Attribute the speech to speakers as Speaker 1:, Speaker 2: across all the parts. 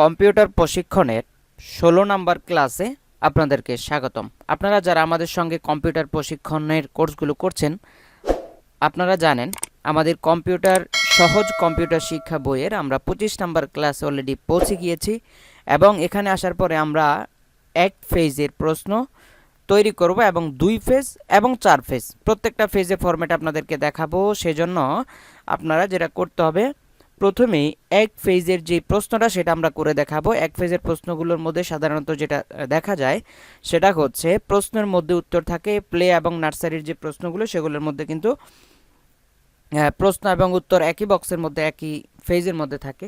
Speaker 1: Computer প্রশিক্ষণের ষোলো number ক্লাসে আপনাদেরকে স্বাগতম আপনারা যারা আমাদের সঙ্গে কম্পিউটার প্রশিক্ষণের কোর্সগুলো করছেন আপনারা জানেন আমাদের কম্পিউটার সহজ কম্পিউটার শিক্ষা বইয়ের আমরা পঁচিশ নাম্বার ক্লাস অলরেডি পৌঁছে গিয়েছি এবং এখানে আসার পরে আমরা এক ফেজের প্রশ্ন তৈরি করব এবং দুই ফেজ এবং চার ফেজ প্রত্যেকটা ফেজে ফরম্যাট আপনাদেরকে দেখাবো সেজন্য আপনারা যেটা করতে হবে প্রথমেই এক ফেজের যে প্রশ্নটা সেটা আমরা করে দেখাবো এক ফেজের প্রশ্নগুলোর মধ্যে সাধারণত যেটা দেখা যায় সেটা হচ্ছে প্রশ্নের মধ্যে উত্তর থাকে প্লে এবং নার্সারির যে প্রশ্নগুলো সেগুলোর মধ্যে কিন্তু প্রশ্ন এবং উত্তর একই বক্সের মধ্যে একই ফেজের মধ্যে থাকে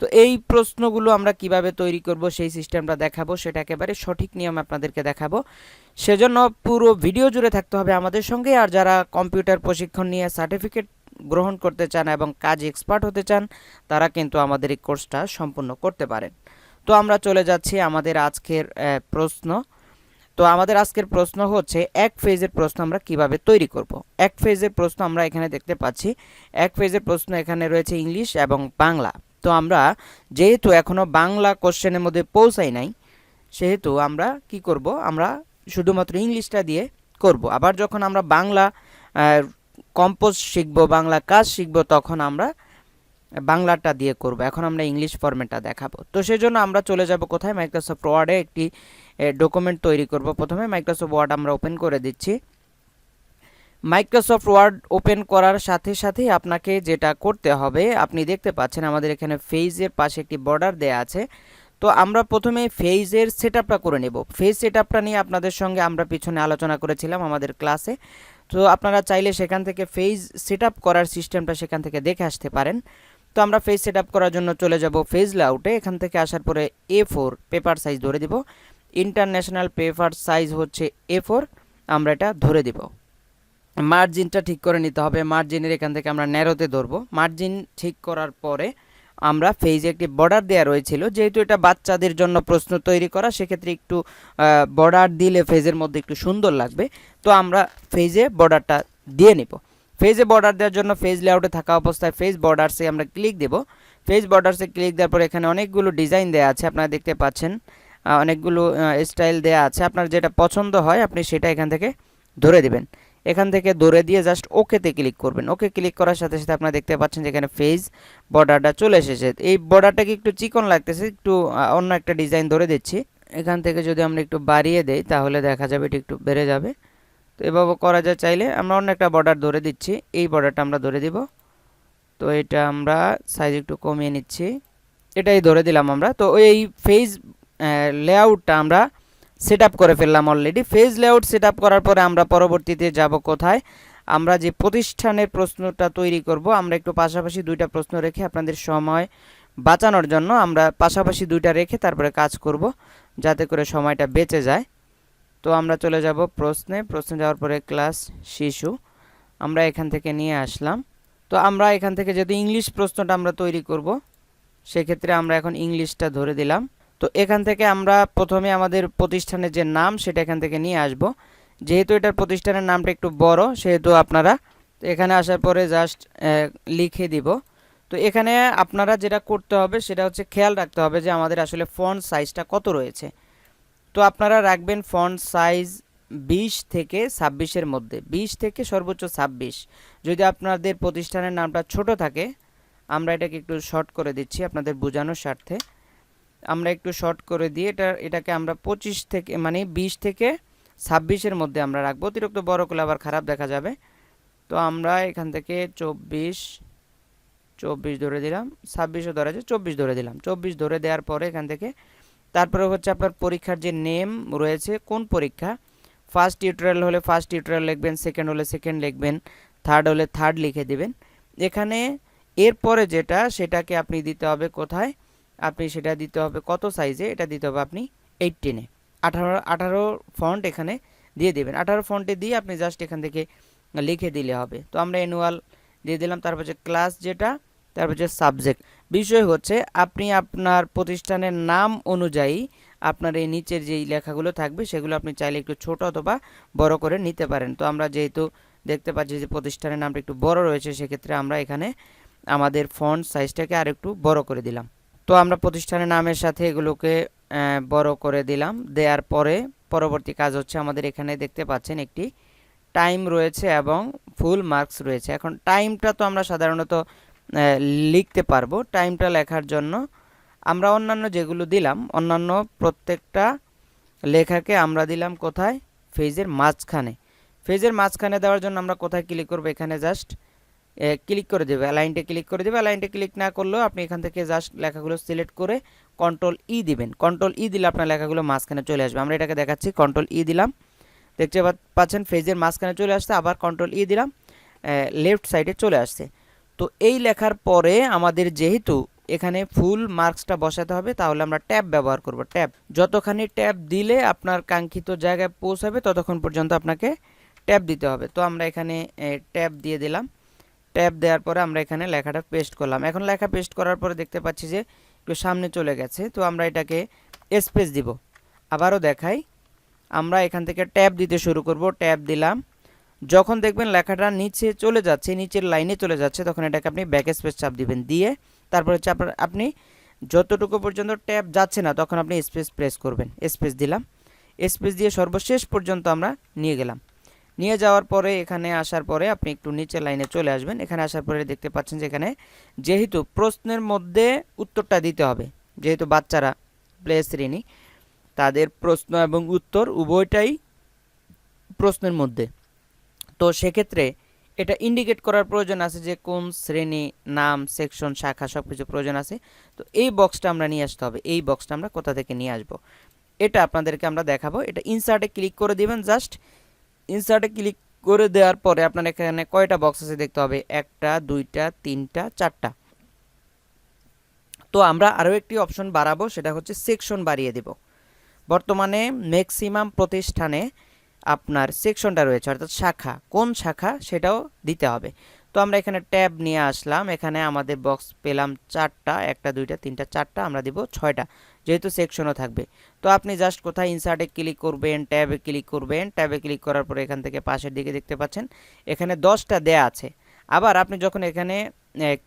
Speaker 1: তো এই প্রশ্নগুলো আমরা কিভাবে তৈরি করব সেই সিস্টেমটা দেখাবো সেটা একেবারে সঠিক নিয়ম আপনাদেরকে দেখাবো সেজন্য পুরো ভিডিও জুড়ে থাকতে হবে আমাদের সঙ্গে আর যারা কম্পিউটার প্রশিক্ষণ নিয়ে সার্টিফিকেট গ্রহণ করতে চান এবং কাজ এক্সপার্ট হতে চান তারা কিন্তু আমাদের এই কোর্সটা সম্পূর্ণ করতে পারেন তো আমরা চলে যাচ্ছি আমাদের আজকের প্রশ্ন তো আমাদের আজকের প্রশ্ন হচ্ছে এক ফেজের প্রশ্ন আমরা কিভাবে তৈরি করব। এক ফেজের প্রশ্ন আমরা এখানে দেখতে পাচ্ছি এক ফেজের প্রশ্ন এখানে রয়েছে ইংলিশ এবং বাংলা তো আমরা যেহেতু এখনও বাংলা কোশ্চেনের মধ্যে পৌঁছাই নাই সেহেতু আমরা কি করব আমরা শুধুমাত্র ইংলিশটা দিয়ে করব আবার যখন আমরা বাংলা কম্পোজ শিখব বাংলা কাজ শিখব তখন আমরা বাংলাটা দিয়ে করব এখন আমরা ইংলিশ ফর্মেটটা দেখাবো তো সেই জন্য আমরা চলে যাব কোথায় মাইক্রোসফট ওয়ার্ডে একটি ডকুমেন্ট তৈরি করব প্রথমে মাইক্রোসফট ওয়ার্ড আমরা ওপেন করে দিচ্ছি মাইক্রোসফট ওয়ার্ড ওপেন করার সাথে সাথেই আপনাকে যেটা করতে হবে আপনি দেখতে পাচ্ছেন আমাদের এখানে ফেইজের পাশে একটি বর্ডার দেয়া আছে তো আমরা প্রথমে ফেইজের সেট করে নেব ফেজ সেট নিয়ে আপনাদের সঙ্গে আমরা পিছনে আলোচনা করেছিলাম আমাদের ক্লাসে তো আপনারা চাইলে সেখান থেকে ফেজ সেট করার সিস্টেমটা সেখান থেকে দেখে আসতে পারেন তো আমরা ফেজ সেট করার জন্য চলে যাব ফেজ লাউটে এখান থেকে আসার পরে এ ফোর পেপার সাইজ ধরে দেব ইন্টারন্যাশনাল পেপার সাইজ হচ্ছে এ ফোর আমরা এটা ধরে দেব মার্জিনটা ঠিক করে নিতে হবে মার্জিনের এখান থেকে আমরা ন্যারোতে ধরবো মার্জিন ঠিক করার পরে আমরা ফেজে একটি বর্ডার দেওয়া রয়েছিল যেহেতু এটা বাচ্চাদের জন্য প্রশ্ন তৈরি করা সেক্ষেত্রে একটু বর্ডার দিলে ফেজের মধ্যে একটু সুন্দর লাগবে তো আমরা ফেজে বর্ডারটা দিয়ে নেব ফেজে বর্ডার দেওয়ার জন্য ফেজ লেআউটে থাকা অবস্থায় ফেজ বর্ডারসে আমরা ক্লিক দেব ফেজ বর্ডারসে ক্লিক দেওয়ার পর এখানে অনেকগুলো ডিজাইন দেওয়া আছে আপনারা দেখতে পাচ্ছেন অনেকগুলো স্টাইল দেওয়া আছে আপনার যেটা পছন্দ হয় আপনি সেটা এখান থেকে ধরে দেবেন এখান থেকে ধরে দিয়ে জাস্ট ওকেতে ক্লিক করবেন ওকে ক্লিক করার সাথে সাথে আপনারা দেখতে পাচ্ছেন যে এখানে ফেজ বর্ডারটা চলে এসেছে এই বর্ডারটা কি একটু চিকন লাগতেছে একটু অন্য একটা ডিজাইন ধরে দিচ্ছি এখান থেকে যদি আমরা একটু বাড়িয়ে দেই তাহলে দেখা যাবে এটি একটু বেড়ে যাবে তো এভাবে করা যায় চাইলে আমরা অন্য একটা বর্ডার ধরে দিচ্ছি এই বর্ডারটা আমরা ধরে দিব তো এটা আমরা সাইজ একটু কমিয়ে নিচ্ছি এটাই ধরে দিলাম আমরা তো এই ফেজ লেআউটটা আমরা সেট আপ করে ফেললাম অলরেডি ফেজ লেআউট সেট করার পরে আমরা পরবর্তীতে যাব কোথায় আমরা যে প্রতিষ্ঠানের প্রশ্নটা তৈরি করব আমরা একটু পাশাপাশি দুইটা প্রশ্ন রেখে আপনাদের সময় বাঁচানোর জন্য আমরা পাশাপাশি দুইটা রেখে তারপরে কাজ করব যাতে করে সময়টা বেঁচে যায় তো আমরা চলে যাব প্রশ্নে প্রশ্নে যাওয়ার পরে ক্লাস শিশু আমরা এখান থেকে নিয়ে আসলাম তো আমরা এখান থেকে যদি ইংলিশ প্রশ্নটা আমরা তৈরি করব সেক্ষেত্রে আমরা এখন ইংলিশটা ধরে দিলাম তো এখান থেকে আমরা প্রথমে আমাদের প্রতিষ্ঠানের যে নাম সেটা এখান থেকে নিয়ে আসব যেহেতু এটার প্রতিষ্ঠানের নামটা একটু বড় সেহেতু আপনারা এখানে আসার পরে জাস্ট লিখে দিব তো এখানে আপনারা যেটা করতে হবে সেটা হচ্ছে খেয়াল রাখতে হবে যে আমাদের আসলে ফোন সাইজটা কত রয়েছে তো আপনারা রাখবেন ফোন সাইজ বিশ থেকে ছাব্বিশের মধ্যে বিশ থেকে সর্বোচ্চ ছাব্বিশ যদি আপনাদের প্রতিষ্ঠানের নামটা ছোট থাকে আমরা এটাকে একটু শর্ট করে দিচ্ছি আপনাদের বোঝানোর স্বার্থে আমরা একটু শর্ট করে দিয়ে এটা এটাকে আমরা পঁচিশ থেকে মানে বিশ থেকে ছাব্বিশের মধ্যে আমরা রাখবো অতিরিক্ত বড় করলে আবার খারাপ দেখা যাবে তো আমরা এখান থেকে চব্বিশ চব্বিশ ধরে দিলাম ছাব্বিশও ধরে আছে চব্বিশ ধরে দিলাম চব্বিশ ধরে দেওয়ার পরে এখান থেকে তারপরে হচ্ছে আপনার পরীক্ষার যে নেম রয়েছে কোন পরীক্ষা ফার্স্ট টিউটোরিয়াল হলে ফার্স্ট টিউটোরিয়াল লিখবেন সেকেন্ড হলে সেকেন্ড লিখবেন থার্ড হলে থার্ড লিখে দিবেন এখানে এরপরে যেটা সেটাকে আপনি দিতে হবে কোথায় আপনি সেটা দিতে হবে কত সাইজে এটা দিতে হবে আপনি টেনে আঠারো আঠারো ফন্ট এখানে দিয়ে দেবেন আঠারো ফন্টে দিয়ে আপনি জাস্ট এখান থেকে লিখে দিলে হবে তো আমরা অ্যানুয়াল দিয়ে দিলাম তারপর হচ্ছে ক্লাস যেটা তারপর হচ্ছে সাবজেক্ট বিষয় হচ্ছে আপনি আপনার প্রতিষ্ঠানের নাম অনুযায়ী আপনার এই নিচের যেই লেখাগুলো থাকবে সেগুলো আপনি চাইলে একটু ছোট অথবা বড় করে নিতে পারেন তো আমরা যেহেতু দেখতে পাচ্ছি যে প্রতিষ্ঠানের নামটা একটু বড় রয়েছে সেক্ষেত্রে আমরা এখানে আমাদের ফন্ট সাইজটাকে আর একটু বড় করে দিলাম তো আমরা প্রতিষ্ঠানের নামের সাথে এগুলোকে বড় করে দিলাম দেওয়ার পরে পরবর্তী কাজ হচ্ছে আমাদের এখানে দেখতে পাচ্ছেন একটি টাইম রয়েছে এবং ফুল মার্কস রয়েছে এখন টাইমটা তো আমরা সাধারণত লিখতে পারবো টাইমটা লেখার জন্য আমরা অন্যান্য যেগুলো দিলাম অন্যান্য প্রত্যেকটা লেখাকে আমরা দিলাম কোথায় ফেজের মাঝখানে ফেজের মাঝখানে দেওয়ার জন্য আমরা কোথায় ক্লিক করবো এখানে জাস্ট ক্লিক করে দেবে অ্যালাইনটে ক্লিক করে দেবে অ্যালাইনটে ক্লিক না করলেও আপনি এখান থেকে জাস্ট লেখাগুলো সিলেক্ট করে কন্ট্রোল ই e দিবেন কন্ট্রোল ই e দিলে আপনার লেখাগুলো মাঝখানে চলে আসবে আমরা এটাকে দেখাচ্ছি কন্ট্রোল ই e দিলাম দেখতে পাচ্ছেন ফেজের মাঝখানে চলে আসছে আবার কন্ট্রোল ই দিলাম লেফট সাইডে চলে আসছে তো এই লেখার পরে আমাদের যেহেতু এখানে ফুল মার্কসটা বসাতে হবে তাহলে আমরা ট্যাব ব্যবহার করব ট্যাব যতখানি ট্যাব দিলে আপনার কাঙ্ক্ষিত জায়গায় পৌঁছাবে ততক্ষণ পর্যন্ত আপনাকে ট্যাব দিতে হবে তো আমরা এখানে ট্যাব দিয়ে দিলাম ট্যাব দেওয়ার পরে আমরা এখানে লেখাটা পেস্ট করলাম এখন লেখা পেস্ট করার পরে দেখতে পাচ্ছি যে একটু সামনে চলে গেছে তো আমরা এটাকে স্পেস দিব আবারও দেখাই আমরা এখান থেকে ট্যাব দিতে শুরু করব ট্যাব দিলাম যখন দেখবেন লেখাটা নিচে চলে যাচ্ছে নিচের লাইনে চলে যাচ্ছে তখন এটাকে আপনি ব্যাক স্পেস চাপ দিবেন দিয়ে তারপরে হচ্ছে আপনার আপনি যতটুকু পর্যন্ত ট্যাব যাচ্ছে না তখন আপনি স্পেস প্রেস করবেন স্পেস দিলাম স্পেস দিয়ে সর্বশেষ পর্যন্ত আমরা নিয়ে গেলাম নিয়ে যাওয়ার পরে এখানে আসার পরে আপনি একটু নিচে লাইনে চলে আসবেন এখানে আসার পরে দেখতে পাচ্ছেন যে এখানে যেহেতু প্রশ্নের মধ্যে উত্তরটা দিতে হবে যেহেতু বাচ্চারা প্লে শ্রেণী তাদের প্রশ্ন এবং উত্তর উভয়টাই প্রশ্নের মধ্যে তো সেক্ষেত্রে এটা ইন্ডিকেট করার প্রয়োজন আছে যে কোন শ্রেণী নাম সেকশন শাখা সব কিছু প্রয়োজন আছে তো এই বক্সটা আমরা নিয়ে আসতে হবে এই বক্সটা আমরা কোথা থেকে নিয়ে আসব এটা আপনাদেরকে আমরা দেখাবো এটা ইনসার্টে ক্লিক করে দিবেন জাস্ট ইনসার্টে ক্লিক করে দেওয়ার পরে আপনার এখানে কয়টা বক্স আছে দেখতে হবে একটা দুইটা তিনটা চারটা তো আমরা আরও একটি অপশন বাড়াবো সেটা হচ্ছে সেকশন বাড়িয়ে দেব বর্তমানে ম্যাক্সিমাম প্রতিষ্ঠানে আপনার সেকশনটা রয়েছে অর্থাৎ শাখা কোন শাখা সেটাও দিতে হবে তো আমরা এখানে ট্যাব নিয়ে আসলাম এখানে আমাদের বক্স পেলাম চারটা একটা দুইটা তিনটা চারটা আমরা দিব ছয়টা যেহেতু সেকশনও থাকবে তো আপনি জাস্ট কোথায় ইনসার্টে ক্লিক করবেন ট্যাবে ক্লিক করবেন ট্যাবে ক্লিক করার পরে এখান থেকে পাশের দিকে দেখতে পাচ্ছেন এখানে দশটা দেয়া আছে আবার আপনি যখন এখানে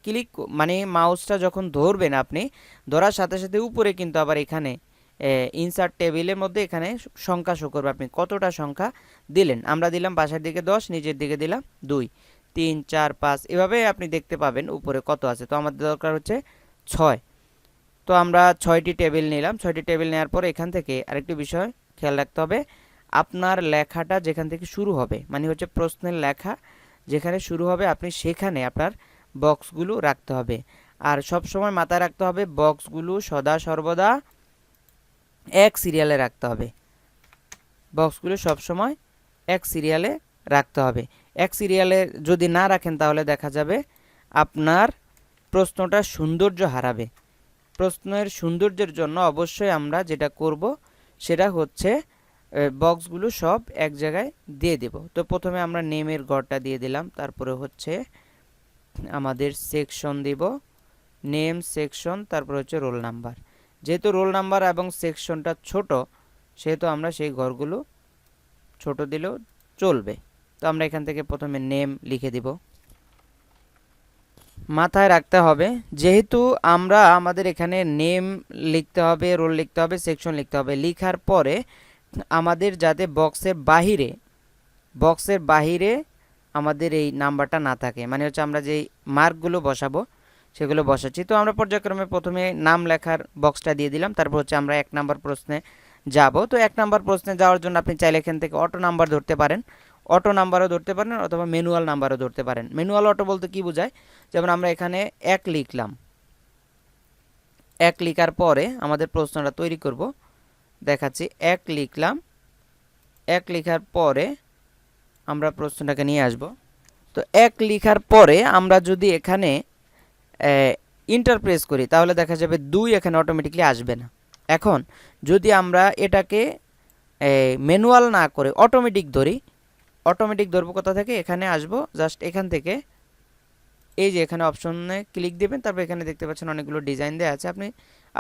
Speaker 1: ক্লিক মানে মাউসটা যখন ধরবেন আপনি ধরার সাথে সাথে উপরে কিন্তু আবার এখানে ইনসার্ট টেবিলের মধ্যে এখানে সংখ্যা শো করবে আপনি কতটা সংখ্যা দিলেন আমরা দিলাম পাশের দিকে দশ নিজের দিকে দিলাম দুই তিন চার পাঁচ এভাবে আপনি দেখতে পাবেন উপরে কত আছে তো আমাদের দরকার হচ্ছে ছয় তো আমরা ছয়টি টেবিল নিলাম ছয়টি টেবিল নেওয়ার পর এখান থেকে আরেকটি বিষয় খেয়াল রাখতে হবে আপনার লেখাটা যেখান থেকে শুরু হবে মানে হচ্ছে প্রশ্নের লেখা যেখানে শুরু হবে আপনি সেখানে আপনার বক্সগুলো রাখতে হবে আর সব সময় মাথায় রাখতে হবে বক্সগুলো সদা সর্বদা এক সিরিয়ালে রাখতে হবে বক্সগুলো সব সময় এক সিরিয়ালে রাখতে হবে এক সিরিয়ালে যদি না রাখেন তাহলে দেখা যাবে আপনার প্রশ্নটা সৌন্দর্য হারাবে প্রশ্নের সৌন্দর্যের জন্য অবশ্যই আমরা যেটা করব সেটা হচ্ছে বক্সগুলো সব এক জায়গায় দিয়ে দেব তো প্রথমে আমরা নেমের ঘরটা দিয়ে দিলাম তারপরে হচ্ছে আমাদের সেকশন দেব নেম সেকশন তারপরে হচ্ছে রোল নাম্বার যেহেতু রোল নাম্বার এবং সেকশনটা ছোট সেহেতু আমরা সেই ঘরগুলো ছোট দিলেও চলবে তো আমরা এখান থেকে প্রথমে নেম লিখে দিব মাথায় রাখতে হবে যেহেতু আমরা আমাদের এখানে নেম লিখতে হবে রোল লিখতে হবে সেকশন লিখতে হবে লিখার পরে আমাদের যাতে বক্সের বাহিরে বক্সের বাহিরে আমাদের এই নাম্বারটা না থাকে মানে হচ্ছে আমরা যেই মার্কগুলো বসাবো সেগুলো বসাচ্ছি তো আমরা পর্যায়ক্রমে প্রথমে নাম লেখার বক্সটা দিয়ে দিলাম তারপর হচ্ছে আমরা এক নাম্বার প্রশ্নে যাব তো এক নাম্বার প্রশ্নে যাওয়ার জন্য আপনি চাইলে এখান থেকে অটো নাম্বার ধরতে পারেন অটো নাম্বারও ধরতে পারেন অথবা ম্যানুয়াল নাম্বারও ধরতে পারেন ম্যানুয়াল অটো বলতে কি বোঝায় যেমন আমরা এখানে এক লিখলাম এক লিখার পরে আমাদের প্রশ্নটা তৈরি করব দেখাচ্ছি এক লিখলাম এক লিখার পরে আমরা প্রশ্নটাকে নিয়ে আসব তো এক লিখার পরে আমরা যদি এখানে ইন্টারপ্রেস করি তাহলে দেখা যাবে দুই এখানে অটোমেটিকলি আসবে না এখন যদি আমরা এটাকে ম্যানুয়াল না করে অটোমেটিক ধরি অটোমেটিক ধরবো কোথা থেকে এখানে আসবো জাস্ট এখান থেকে এই যে এখানে অপশনে ক্লিক দেবেন তারপর এখানে দেখতে পাচ্ছেন অনেকগুলো ডিজাইন দেওয়া আছে আপনি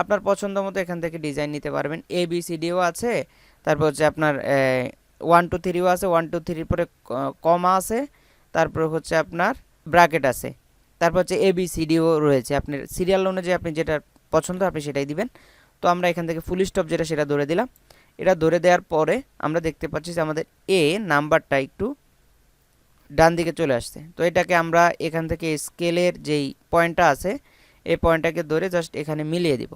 Speaker 1: আপনার পছন্দ মতো এখান থেকে ডিজাইন নিতে পারবেন এ বি সি ডিও আছে তারপর হচ্ছে আপনার ওয়ান টু থ্রিও আছে ওয়ান টু থ্রির পরে কমা আছে তারপর হচ্ছে আপনার ব্র্যাকেট আছে তারপর হচ্ছে এ বি সি ডিও রয়েছে আপনার সিরিয়াল অনুযায়ী আপনি যেটা পছন্দ আপনি সেটাই দিবেন তো আমরা এখান থেকে ফুল স্টপ যেটা সেটা ধরে দিলাম এটা ধরে দেওয়ার পরে আমরা দেখতে পাচ্ছি যে আমাদের এ নাম্বারটা একটু ডান দিকে চলে আসছে তো এটাকে আমরা এখান থেকে স্কেলের যেই পয়েন্টটা আছে এই পয়েন্টটাকে ধরে জাস্ট এখানে মিলিয়ে দিব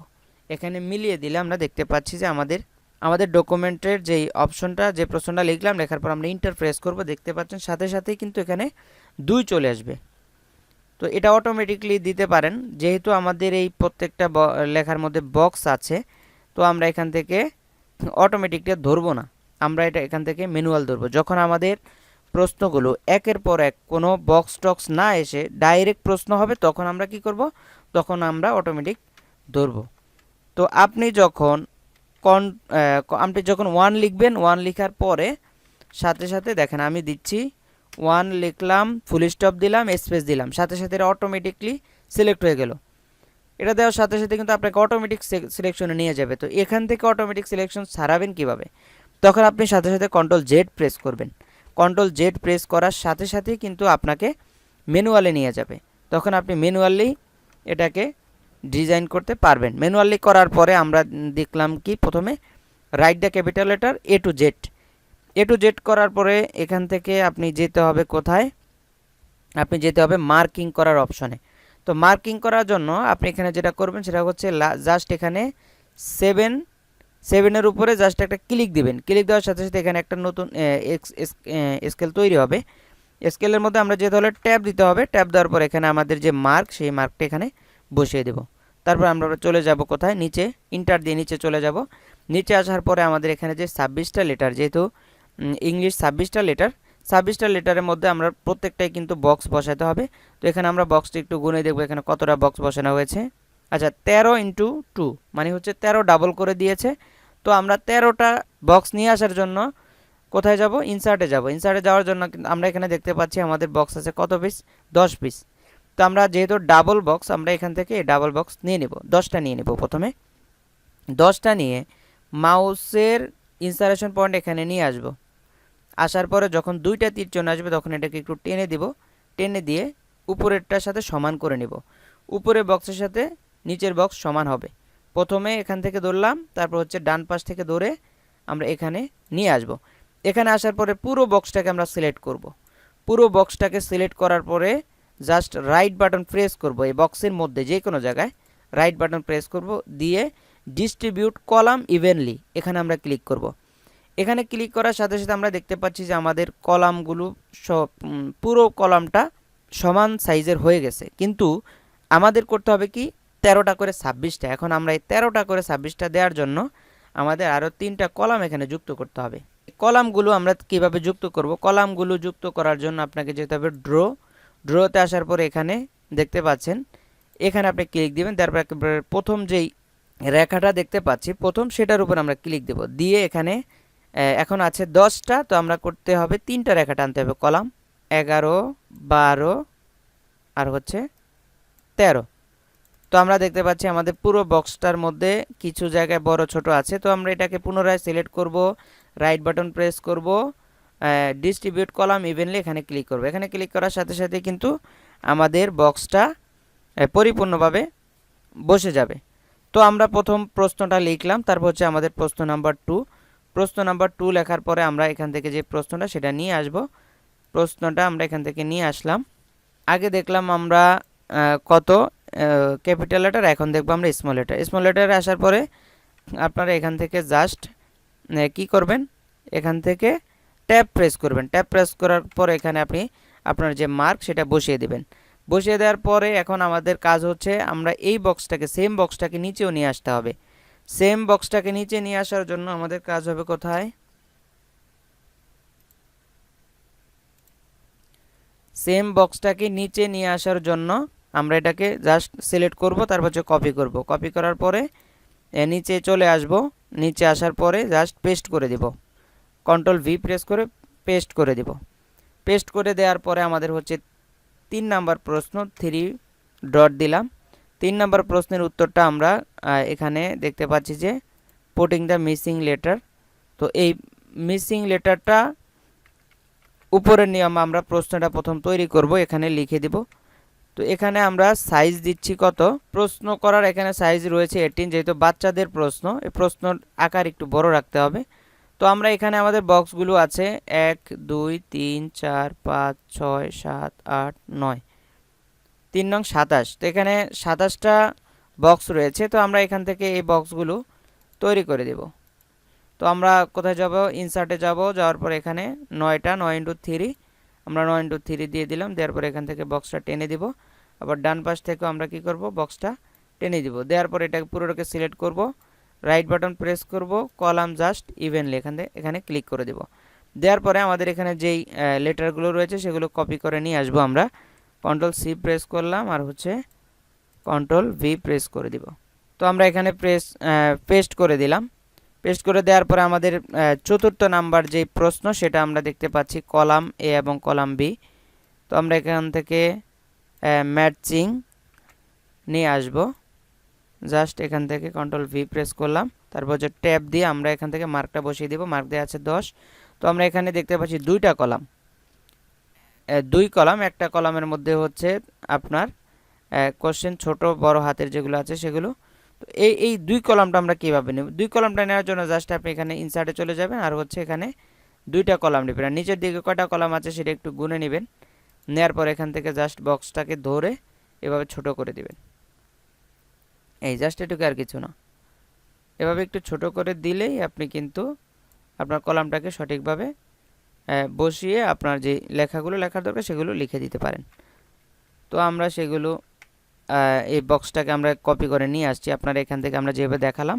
Speaker 1: এখানে মিলিয়ে দিলে আমরা দেখতে পাচ্ছি যে আমাদের আমাদের ডকুমেন্টের যেই অপশনটা যে প্রশ্নটা লিখলাম লেখার পর আমরা ইন্টারপ্রেস করবো দেখতে পাচ্ছেন সাথে সাথেই কিন্তু এখানে দুই চলে আসবে তো এটা অটোমেটিকলি দিতে পারেন যেহেতু আমাদের এই প্রত্যেকটা লেখার মধ্যে বক্স আছে তো আমরা এখান থেকে অটোমেটিকটা ধরবো না আমরা এটা এখান থেকে ম্যানুয়াল ধরবো যখন আমাদের প্রশ্নগুলো একের পর এক কোনো বক্স টক্স না এসে ডাইরেক্ট প্রশ্ন হবে তখন আমরা কি করব তখন আমরা অটোমেটিক ধরব তো আপনি যখন কন আপনি যখন ওয়ান লিখবেন ওয়ান লেখার পরে সাথে সাথে দেখেন আমি দিচ্ছি ওয়ান লিখলাম ফুল স্টপ দিলাম স্পেস দিলাম সাথে সাথে অটোমেটিকলি সিলেক্ট হয়ে গেলো এটা দেওয়ার সাথে সাথে কিন্তু আপনাকে অটোমেটিক সিলেকশনে নিয়ে যাবে তো এখান থেকে অটোমেটিক সিলেকশন সারাবেন কিভাবে তখন আপনি সাথে সাথে কন্ট্রোল জেড প্রেস করবেন কন্ট্রোল জেড প্রেস করার সাথে সাথেই কিন্তু আপনাকে ম্যানুয়ালে নিয়ে যাবে তখন আপনি ম্যানুয়ালি এটাকে ডিজাইন করতে পারবেন ম্যানুয়ালি করার পরে আমরা দেখলাম কি প্রথমে write the capital letter A to Z A to Z করার পরে এখান থেকে আপনি যেতে হবে কোথায় আপনি যেতে হবে মার্কিং করার অপশনে তো মার্কিং করার জন্য আপনি এখানে যেটা করবেন সেটা হচ্ছে জাস্ট এখানে সেভেন সেভেনের উপরে জাস্ট একটা ক্লিক দিবেন ক্লিক দেওয়ার সাথে সাথে এখানে একটা নতুন স্কেল তৈরি হবে স্কেলের মধ্যে আমরা যে ধরনের ট্যাব দিতে হবে ট্যাব দেওয়ার পর এখানে আমাদের যে মার্ক সেই মার্কটা এখানে বসিয়ে দেব তারপর আমরা চলে যাব কোথায় নিচে ইন্টার দিয়ে নিচে চলে যাব নিচে আসার পরে আমাদের এখানে যে ছাব্বিশটা লেটার যেহেতু ইংলিশ ছাব্বিশটা লেটার ছাব্বিশটা লেটারের মধ্যে আমরা প্রত্যেকটাই কিন্তু বক্স বসাতে হবে তো এখানে আমরা বক্সটি একটু গুনে দেখবো এখানে কতটা বক্স বসানো হয়েছে আচ্ছা তেরো ইন্টু টু মানে হচ্ছে তেরো ডাবল করে দিয়েছে তো আমরা তেরোটা বক্স নিয়ে আসার জন্য কোথায় যাব ইনসার্টে যাব ইনসার্টে যাওয়ার জন্য আমরা এখানে দেখতে পাচ্ছি আমাদের বক্স আছে কত পিস দশ পিস তো আমরা যেহেতু ডাবল বক্স আমরা এখান থেকে ডাবল বক্স নিয়ে নেব দশটা নিয়ে নেব প্রথমে দশটা নিয়ে মাউসের ইনসারেশন পয়েন্ট এখানে নিয়ে আসবো আসার পরে যখন দুইটা তীর চলে আসবে তখন এটাকে একটু টেনে দিব টেনে দিয়ে উপরেরটার সাথে সমান করে নিব উপরে বক্সের সাথে নিচের বক্স সমান হবে প্রথমে এখান থেকে ধরলাম তারপর হচ্ছে ডান পাশ থেকে ধরে আমরা এখানে নিয়ে আসব এখানে আসার পরে পুরো বক্সটাকে আমরা সিলেক্ট করব। পুরো বক্সটাকে সিলেক্ট করার পরে জাস্ট রাইট বাটন প্রেস করব এই বক্সের মধ্যে যে কোনো জায়গায় রাইট বাটন প্রেস করব দিয়ে ডিস্ট্রিবিউট কলাম ইভেনলি এখানে আমরা ক্লিক করবো এখানে ক্লিক করার সাথে সাথে আমরা দেখতে পাচ্ছি যে আমাদের কলামগুলো সব পুরো কলামটা সমান সাইজের হয়ে গেছে কিন্তু আমাদের করতে হবে কি তেরোটা করে ছাব্বিশটা এখন আমরা এই তেরোটা করে ছাব্বিশটা দেওয়ার জন্য আমাদের আরও তিনটা কলাম এখানে যুক্ত করতে হবে কলামগুলো আমরা কিভাবে যুক্ত করব কলামগুলো যুক্ত করার জন্য আপনাকে যেতে হবে ড্র ড্রতে আসার পর এখানে দেখতে পাচ্ছেন এখানে আপনি ক্লিক দিবেন তারপর প্রথম যেই রেখাটা দেখতে পাচ্ছি প্রথম সেটার উপর আমরা ক্লিক দেব দিয়ে এখানে এখন আছে দশটা তো আমরা করতে হবে তিনটা রেখা টানতে হবে কলাম এগারো বারো আর হচ্ছে তেরো তো আমরা দেখতে পাচ্ছি আমাদের পুরো বক্সটার মধ্যে কিছু জায়গায় বড় ছোট আছে তো আমরা এটাকে পুনরায় সিলেক্ট করব রাইট বাটন প্রেস করব ডিস্ট্রিবিউট কলাম ইভেনলি এখানে ক্লিক করব এখানে ক্লিক করার সাথে সাথে কিন্তু আমাদের বক্সটা পরিপূর্ণভাবে বসে যাবে তো আমরা প্রথম প্রশ্নটা লিখলাম তারপর হচ্ছে আমাদের প্রশ্ন নাম্বার টু প্রশ্ন নাম্বার টু লেখার পরে আমরা এখান থেকে যে প্রশ্নটা সেটা নিয়ে আসব প্রশ্নটা আমরা এখান থেকে নিয়ে আসলাম আগে দেখলাম আমরা কত ক্যাপিটাল লেটার এখন দেখবো আমরা স্মল লেটার স্মল লেটারে আসার পরে আপনারা এখান থেকে জাস্ট কি করবেন এখান থেকে ট্যাপ প্রেস করবেন ট্যাপ প্রেস করার পর এখানে আপনি আপনার যে মার্ক সেটা বসিয়ে দেবেন বসিয়ে দেওয়ার পরে এখন আমাদের কাজ হচ্ছে আমরা এই বক্সটাকে সেম বক্সটাকে নিচেও নিয়ে আসতে হবে সেম বক্সটাকে নিচে নিয়ে আসার জন্য আমাদের কাজ হবে কোথায় সেম বক্সটাকে নিচে নিয়ে আসার জন্য আমরা এটাকে জাস্ট সিলেক্ট করব তারপর হচ্ছে কপি করব কপি করার পরে নিচে চলে আসব নিচে আসার পরে জাস্ট পেস্ট করে দেব কন্ট্রোল ভি প্রেস করে পেস্ট করে দেব পেস্ট করে দেওয়ার পরে আমাদের হচ্ছে তিন নাম্বার প্রশ্ন থ্রি ডট দিলাম তিন নম্বর প্রশ্নের উত্তরটা আমরা এখানে দেখতে পাচ্ছি যে পুটিং দ্য মিসিং লেটার তো এই মিসিং লেটারটা উপরের নিয়ম আমরা প্রশ্নটা প্রথম তৈরি করব এখানে লিখে দিব তো এখানে আমরা সাইজ দিচ্ছি কত প্রশ্ন করার এখানে সাইজ রয়েছে এটিন যেহেতু বাচ্চাদের প্রশ্ন এই প্রশ্নর আকার একটু বড় রাখতে হবে তো আমরা এখানে আমাদের বক্সগুলো আছে এক দুই তিন চার পাঁচ ছয় সাত আট নয় তিন নং সাতাশ তো এখানে সাতাশটা বক্স রয়েছে তো আমরা এখান থেকে এই বক্সগুলো তৈরি করে দেব তো আমরা কোথায় যাব ইনসার্টে যাব যাওয়ার পর এখানে নয়টা নয় ইন্টু থ্রি আমরা নয় ইন্টু থ্রি দিয়ে দিলাম দেওয়ার পর এখান থেকে বক্সটা টেনে দিব আবার ডান পাশ থেকেও আমরা কি করব বক্সটা টেনে দিব দেওয়ার পর এটাকে পুরোটাকে সিলেক্ট করব রাইট বাটন প্রেস করব কলাম জাস্ট ইভেনলি এখান থেকে এখানে ক্লিক করে দেব দেওয়ার পরে আমাদের এখানে যেই লেটারগুলো রয়েছে সেগুলো কপি করে নিয়ে আসবো আমরা কন্ট্রোল সি প্রেস করলাম আর হচ্ছে কন্ট্রোল ভি প্রেস করে দিব তো আমরা এখানে প্রেস পেস্ট করে দিলাম পেস্ট করে দেওয়ার পরে আমাদের চতুর্থ নাম্বার যে প্রশ্ন সেটা আমরা দেখতে পাচ্ছি কলাম এ এবং কলাম বি তো আমরা এখান থেকে ম্যাচিং নিয়ে আসব জাস্ট এখান থেকে কন্ট্রোল ভি প্রেস করলাম তারপর যে ট্যাপ দিয়ে আমরা এখান থেকে মার্কটা বসিয়ে দিব মার্ক দেওয়া আছে দশ তো আমরা এখানে দেখতে পাচ্ছি দুইটা কলাম দুই কলাম একটা কলামের মধ্যে হচ্ছে আপনার কোশ্চেন ছোট বড় হাতের যেগুলো আছে সেগুলো তো এই এই দুই কলামটা আমরা কীভাবে নেব দুই কলামটা নেওয়ার জন্য জাস্ট আপনি এখানে ইনসার্টে চলে যাবেন আর হচ্ছে এখানে দুইটা কলাম নেবেন আর নিচের দিকে কয়টা কলাম আছে সেটা একটু গুনে নেবেন নেয়ার পর এখান থেকে জাস্ট বক্সটাকে ধরে এভাবে ছোট করে দিবেন এই জাস্ট এটুকু আর কিছু না এভাবে একটু ছোট করে দিলেই আপনি কিন্তু আপনার কলামটাকে সঠিকভাবে বসিয়ে আপনার যে লেখাগুলো লেখার দরকার সেগুলো লিখে দিতে পারেন তো আমরা সেগুলো এই বক্সটাকে আমরা কপি করে নিয়ে আসছি আপনারা এখান থেকে আমরা যেভাবে দেখালাম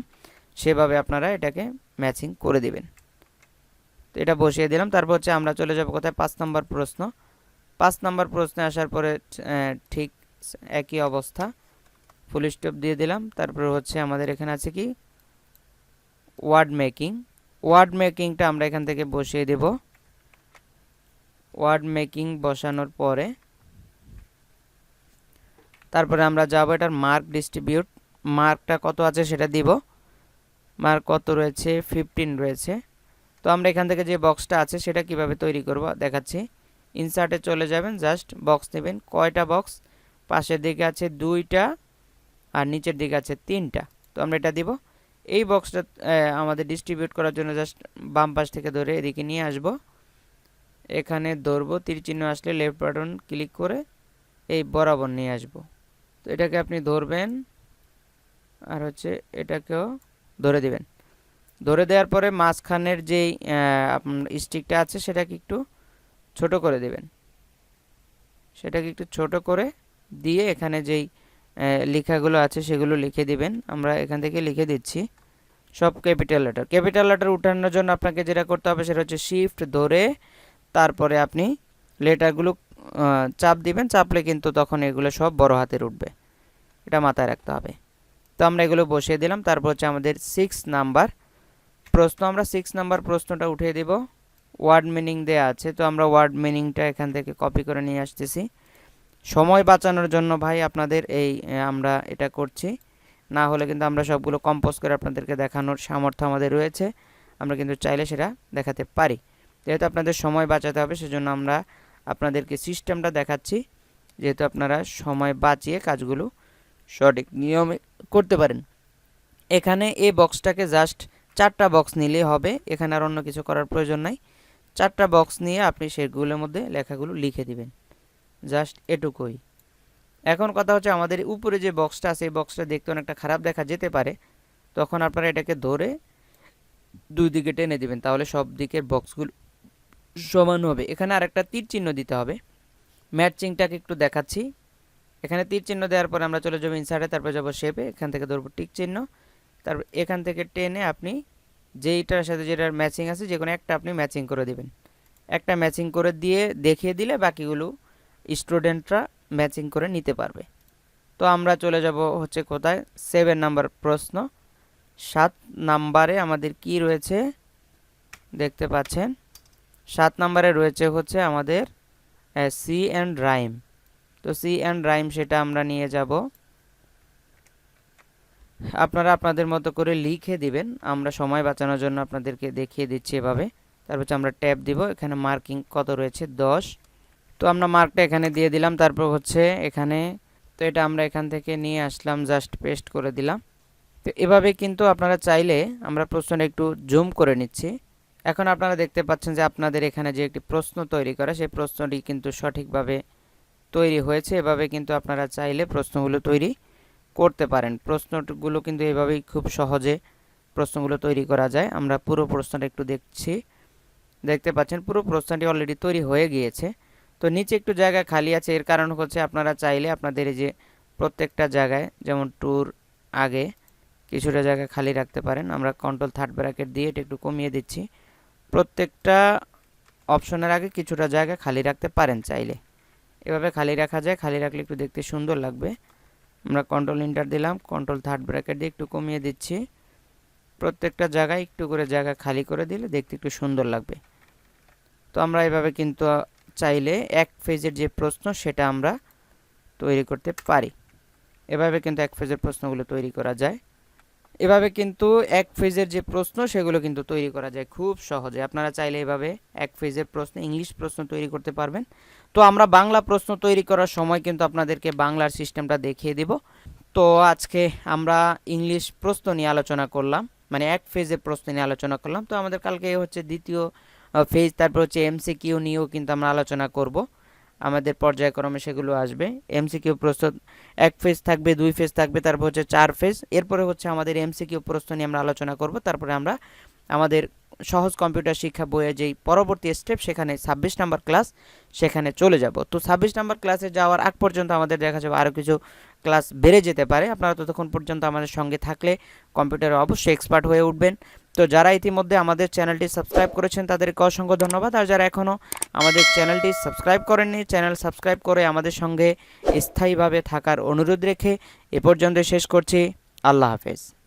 Speaker 1: সেভাবে আপনারা এটাকে ম্যাচিং করে দিবেন তো এটা বসিয়ে দিলাম তারপর হচ্ছে আমরা চলে যাব কোথায় পাঁচ নম্বর প্রশ্ন পাঁচ নম্বর প্রশ্নে আসার পরে ঠিক একই অবস্থা ফুল স্টপ দিয়ে দিলাম তারপর হচ্ছে আমাদের এখানে আছে কি ওয়ার্ড মেকিং ওয়ার্ড মেকিংটা আমরা এখান থেকে বসিয়ে দেবো ওয়ার্ড মেকিং বসানোর পরে তারপরে আমরা যাব এটার মার্ক ডিস্ট্রিবিউট মার্কটা কত আছে সেটা দিব মার্ক কত রয়েছে ফিফটিন রয়েছে তো আমরা এখান থেকে যে বক্সটা আছে সেটা কিভাবে তৈরি করব দেখাচ্ছি ইনসার্টে চলে যাবেন জাস্ট বক্স নেবেন কয়টা বক্স পাশের দিকে আছে দুইটা আর নিচের দিকে আছে তিনটা তো আমরা এটা দিব এই বক্সটা আমাদের ডিস্ট্রিবিউট করার জন্য জাস্ট বাম পাশ থেকে ধরে এদিকে নিয়ে আসবো এখানে ধরবো তীর চিহ্ন আসলে লেফট বাটন ক্লিক করে এই বরাবর নিয়ে আসব তো এটাকে আপনি ধরবেন আর হচ্ছে এটাকেও ধরে দিবেন ধরে দেওয়ার পরে মাঝখানের যেই স্টিকটা আছে সেটাকে একটু ছোট করে দেবেন সেটাকে একটু ছোট করে দিয়ে এখানে যেই লেখাগুলো আছে সেগুলো লিখে দিবেন আমরা এখান থেকে লিখে দিচ্ছি সব ক্যাপিটাল লেটার ক্যাপিটাল লেটার উঠানোর জন্য আপনাকে যেটা করতে হবে সেটা হচ্ছে শিফট ধরে তারপরে আপনি লেটারগুলো চাপ দিবেন চাপলে কিন্তু তখন এগুলো সব বড় হাতের উঠবে এটা মাথায় রাখতে হবে তো আমরা এগুলো বসিয়ে দিলাম তারপর হচ্ছে আমাদের সিক্স নাম্বার প্রশ্ন আমরা সিক্স নাম্বার প্রশ্নটা উঠিয়ে দিব ওয়ার্ড মিনিং দেওয়া আছে তো আমরা ওয়ার্ড মিনিংটা এখান থেকে কপি করে নিয়ে আসতেছি সময় বাঁচানোর জন্য ভাই আপনাদের এই আমরা এটা করছি না হলে কিন্তু আমরা সবগুলো কম্পোজ করে আপনাদেরকে দেখানোর সামর্থ্য আমাদের রয়েছে আমরা কিন্তু চাইলে সেটা দেখাতে পারি যেহেতু আপনাদের সময় বাঁচাতে হবে সেজন্য আমরা আপনাদেরকে সিস্টেমটা দেখাচ্ছি যেহেতু আপনারা সময় বাঁচিয়ে কাজগুলো সঠিক নিয়মে করতে পারেন এখানে এই বক্সটাকে জাস্ট চারটা বক্স নিলেই হবে এখানে আর অন্য কিছু করার প্রয়োজন নাই চারটা বক্স নিয়ে আপনি সেগুলোর মধ্যে লেখাগুলো লিখে দিবেন জাস্ট এটুকুই এখন কথা হচ্ছে আমাদের উপরে যে বক্সটা আছে এই বক্সটা দেখতে অনেকটা খারাপ দেখা যেতে পারে তখন আপনারা এটাকে ধরে দুই দিকে টেনে দিবেন তাহলে সব দিকের বক্সগুলো সমান হবে এখানে আর একটা তীর চিহ্ন দিতে হবে ম্যাচিংটাকে একটু দেখাচ্ছি এখানে তীর চিহ্ন দেওয়ার পরে আমরা চলে যাবো ইনসাইডে তারপর যাবো শেপে এখান থেকে ধরবো টিক চিহ্ন তারপর এখান থেকে টেনে আপনি যেইটার সাথে যেটার ম্যাচিং আছে যে কোনো একটা আপনি ম্যাচিং করে দেবেন একটা ম্যাচিং করে দিয়ে দেখিয়ে দিলে বাকিগুলো স্টুডেন্টরা ম্যাচিং করে নিতে পারবে তো আমরা চলে যাব হচ্ছে কোথায় সেভেন নাম্বার প্রশ্ন সাত নাম্বারে আমাদের কি রয়েছে দেখতে পাচ্ছেন সাত নম্বরে রয়েছে হচ্ছে আমাদের সি অ্যান্ড রাইম তো সি অ্যান্ড রাইম সেটা আমরা নিয়ে যাব আপনারা আপনাদের মতো করে লিখে দিবেন আমরা সময় বাঁচানোর জন্য আপনাদেরকে দেখিয়ে দিচ্ছি এভাবে তারপর আমরা ট্যাব দিব এখানে মার্কিং কত রয়েছে দশ তো আমরা মার্কটা এখানে দিয়ে দিলাম তারপর হচ্ছে এখানে তো এটা আমরা এখান থেকে নিয়ে আসলাম জাস্ট পেস্ট করে দিলাম তো এভাবে কিন্তু আপনারা চাইলে আমরা প্রশ্নটা একটু জুম করে নিচ্ছি এখন আপনারা দেখতে পাচ্ছেন যে আপনাদের এখানে যে একটি প্রশ্ন তৈরি করা সেই প্রশ্নটি কিন্তু সঠিকভাবে তৈরি হয়েছে এভাবে কিন্তু আপনারা চাইলে প্রশ্নগুলো তৈরি করতে পারেন প্রশ্নগুলো কিন্তু এভাবেই খুব সহজে প্রশ্নগুলো তৈরি করা যায় আমরা পুরো প্রশ্নটা একটু দেখছি দেখতে পাচ্ছেন পুরো প্রশ্নটি অলরেডি তৈরি হয়ে গিয়েছে তো নিচে একটু জায়গা খালি আছে এর কারণ হচ্ছে আপনারা চাইলে আপনাদের এই যে প্রত্যেকটা জায়গায় যেমন ট্যুর আগে কিছুটা জায়গা খালি রাখতে পারেন আমরা কন্ট্রোল থার্ড ব্র্যাকেট দিয়ে এটা একটু কমিয়ে দিচ্ছি প্রত্যেকটা অপশনের আগে কিছুটা জায়গা খালি রাখতে পারেন চাইলে এভাবে খালি রাখা যায় খালি রাখলে একটু দেখতে সুন্দর লাগবে আমরা কন্ট্রোল ইন্টার দিলাম কন্ট্রোল থার্ড ব্র্যাকেট দিয়ে একটু কমিয়ে দিচ্ছি প্রত্যেকটা জায়গায় একটু করে জায়গা খালি করে দিলে দেখতে একটু সুন্দর লাগবে তো আমরা এভাবে কিন্তু চাইলে এক ফেজের যে প্রশ্ন সেটা আমরা তৈরি করতে পারি এভাবে কিন্তু এক ফেজের প্রশ্নগুলো তৈরি করা যায় এভাবে কিন্তু এক ফেজের যে প্রশ্ন সেগুলো কিন্তু তৈরি করা যায় খুব সহজে আপনারা চাইলে এভাবে এক ফেজের প্রশ্ন ইংলিশ প্রশ্ন তৈরি করতে পারবেন তো আমরা বাংলা প্রশ্ন তৈরি করার সময় কিন্তু আপনাদেরকে বাংলার সিস্টেমটা দেখিয়ে দেব তো আজকে আমরা ইংলিশ প্রশ্ন নিয়ে আলোচনা করলাম মানে এক ফেজের প্রশ্ন নিয়ে আলোচনা করলাম তো আমাদের কালকে হচ্ছে দ্বিতীয় ফেজ তারপর হচ্ছে এমসিকিউ নিয়েও কিন্তু আমরা আলোচনা করবো আমাদের পর্যায়ক্রমে সেগুলো আসবে এমসিকিউ প্রস্তুত এক ফেজ থাকবে দুই ফেজ থাকবে তারপর হচ্ছে চার ফেজ এরপরে হচ্ছে আমাদের এমসিকিউ প্রশ্ন নিয়ে আমরা আলোচনা করব তারপরে আমরা আমাদের সহজ কম্পিউটার শিক্ষা বইয়ে যেই পরবর্তী স্টেপ সেখানে ছাব্বিশ নাম্বার ক্লাস সেখানে চলে যাব তো ছাব্বিশ নাম্বার ক্লাসে যাওয়ার আগ পর্যন্ত আমাদের দেখা যাবে আরও কিছু ক্লাস বেড়ে যেতে পারে আপনারা ততক্ষণ পর্যন্ত আমাদের সঙ্গে থাকলে কম্পিউটারে অবশ্যই এক্সপার্ট হয়ে উঠবেন তো যারা ইতিমধ্যে আমাদের চ্যানেলটি সাবস্ক্রাইব করেছেন তাদেরকে অসংখ্য ধন্যবাদ আর যারা এখনও আমাদের চ্যানেলটি সাবস্ক্রাইব করেননি চ্যানেল সাবস্ক্রাইব করে আমাদের সঙ্গে স্থায়ীভাবে থাকার অনুরোধ রেখে এ পর্যন্ত শেষ করছি আল্লাহ হাফেজ